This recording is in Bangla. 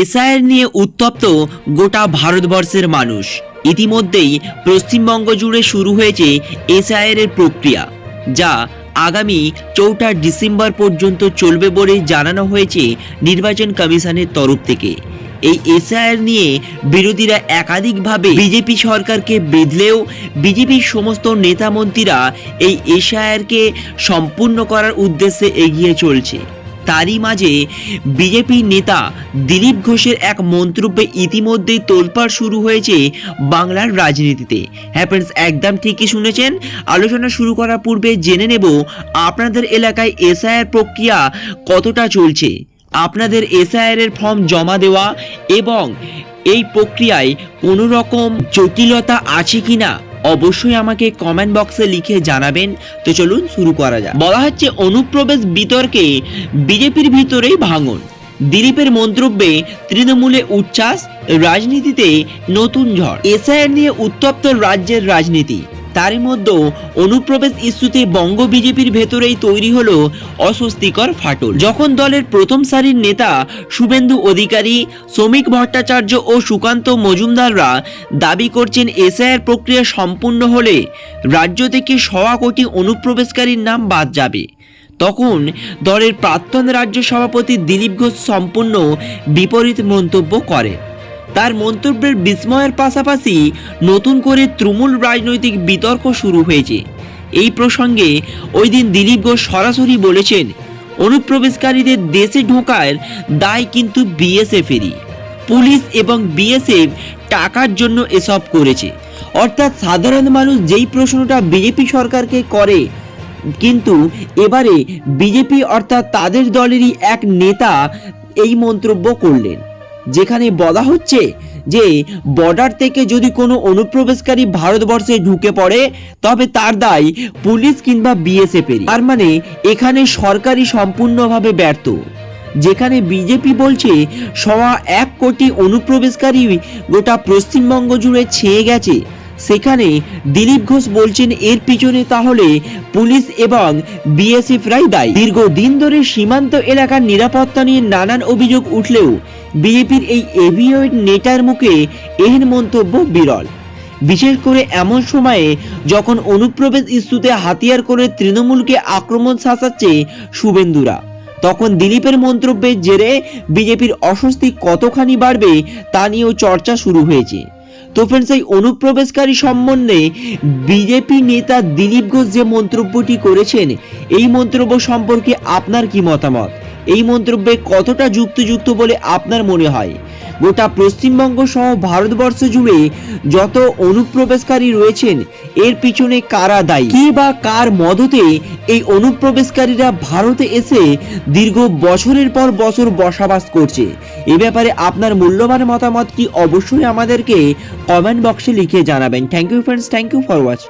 এসআইআর নিয়ে উত্তপ্ত গোটা ভারতবর্ষের মানুষ। ইতিমধ্যেই পশ্চিমবঙ্গ জুড়ে শুরু হয়েছে এসআইআর এর প্রক্রিয়া, যা আগামী চৌঠা ডিসেম্বর পর্যন্ত চলবে বলে জানানো হয়েছে নির্বাচন কমিশনের তরফ থেকে। এই এসআইআর নিয়ে বিরোধীরা একাধিকভাবে বিজেপি সরকারকে বেঁধলেও বিজেপির সমস্ত নেতা মন্ত্রীরা এই এসআইআরকে সম্পূর্ণ করার উদ্দেশ্যে এগিয়ে চলছে। তারই মাঝে বিজেপি নেতা দিলীপ ঘোষের এক মন্তব্যে ইতিমধ্যেই তোলপাড় শুরু হয়েছে বাংলার রাজনীতিতে। হ্যাঁ ফ্রেন্ডস একদম ঠিকই শুনেছেন। আলোচনা শুরু করার পূর্বে জেনে নেব আপনাদের এলাকায় এসআইআর প্রক্রিয়া কতটা চলছে। আপনাদের এসআইআর এর ফর্ম জমা দেওয়া এবং এই প্রক্রিয়ায় কোনো রকম জটিলতা আছে কিনা? অবশ্যই আমাকে কমেন্ট বক্সে লিখে জানাবেন। তো চলুন শুরু করা যাক। বলা হচ্ছে, অনুপ্রবেশ বিতর্কে বিজেপির ভিতরেই ভাঙন। দিলীপের মন্তব্যে তৃণমূলে উচ্ছ্বাস, রাজনীতিতে নতুন ঝড়। এসআইআর নিয়ে উত্তপ্ত রাজ্যের রাজনীতি। তারই মধ্যে অনুপ্রবেশ ইস্যুতে বঙ্গ বিজেপির ভেতরেই তৈরি হলো অস্বস্তিকর ফাটল। যখন দলের প্রথম সারির নেতা শুভেন্দু অধিকারী, শ্রমিক ভট্টাচার্য ও সুকান্ত মজুমদাররা দাবি করছেন এসআইআর প্রক্রিয়া সম্পূর্ণ হলে রাজ্য থেকে সওয়া কোটি অনুপ্রবেশকারীর নাম বাদ যাবে। তখন দলের প্রাক্তন রাজ্য সভাপতি দিলীপ ঘোষ সম্পূর্ণ বিপরীত মন্তব্য করেন। তার মন্তব্যের বিস্ময়ের পাশাপাশি নতুন করে তৃণমূল রাজনৈতিক বিতর্ক শুরু হয়েছে। এই প্রসঙ্গে ওই দিন দিলীপ ঘোষ সরাসরি বলেছেন, অনুপ্রবেশকারীদের দেশে ঢোকার দায় কিন্তু বিএসএফেরই। পুলিশ এবং বিএসএফ টাকার জন্য এসব করেছে। অর্থাৎ সাধারণ মানুষ যেই প্রশ্নটা বিজেপি সরকারকে করে, কিন্তু এবারে বিজেপি অর্থাৎ তাদের দলেরই এক নেতা এই মন্তব্য করলেন। যেখানে বলা হচ্ছে যে বর্ডার থেকে যদি কোনো অনুপ্রবেশকারী ভারতবর্ষে ঢুকে পড়ে, তবে তার দায় পুলিশ কিংবা বিএসএফের তার মানে এখানে সরকারি সম্পূর্ণভাবে ব্যর্থ। যেখানে বিজেপি বলছে, সওয়া এক কোটি অনুপ্রবেশকারী গোটা পশ্চিমবঙ্গ জুড়ে ছেয়ে গেছে। সেখানে দিলীপ ঘোষ বলছেন, এর পিছনে তাহলে পুলিশ এবং বিএসএফ রাই দায়ী। দীর্ঘদিন ধরে সীমান্ত এলাকার নিরাপত্তা নিয়ে নানান অভিযোগ উঠলেও বিজেপির এই এভিওয়েড নেতার মুখে এহেন মন্তব্য বিরল। বিশেষ করে এমন সময়ে যখন অনুপ্রবেশ ইস্যুতে হাতিয়ার করে তৃণমূলকে আক্রমণ শাসাচ্ছে শুভেন্দুরা, তখন দিলীপের মন্তব্যের জেরে বিজেপির অস্বস্তি কতখানি বাড়বে তা নিয়েও চর্চা শুরু হয়েছে। তো ফ্রেন্ডস এই অনুপ্রবেশকারী সম্বন্ধে বিজেপি নেতা দিলীপ ঘোষ যে মন্তব্যটি করেছেন, এই মন্তব্য সম্পর্কে আপনার কি মতামত? এই মন্তব্যে কতটা যুক্তিযুক্ত বলে আপনার মনে হয়? গোটা পশ্চিমবঙ্গ সহ ভারতবর্ষ জুড়ে যত অনুপ্রবেশকারী রয়েছেন, এর পিছনে কারা দায়ী? কি বা কার মদতে এই অনুপ্রবেশকারীরা ভারতে এসে দীর্ঘ বছরের পর বছর বসবাস করছে? এ ব্যাপারে আপনার মূল্যবান মতামত কি অবশ্যই আমাদেরকে কমেন্ট বক্সে লিখে জানাবেন। Thank you friends thank you for watch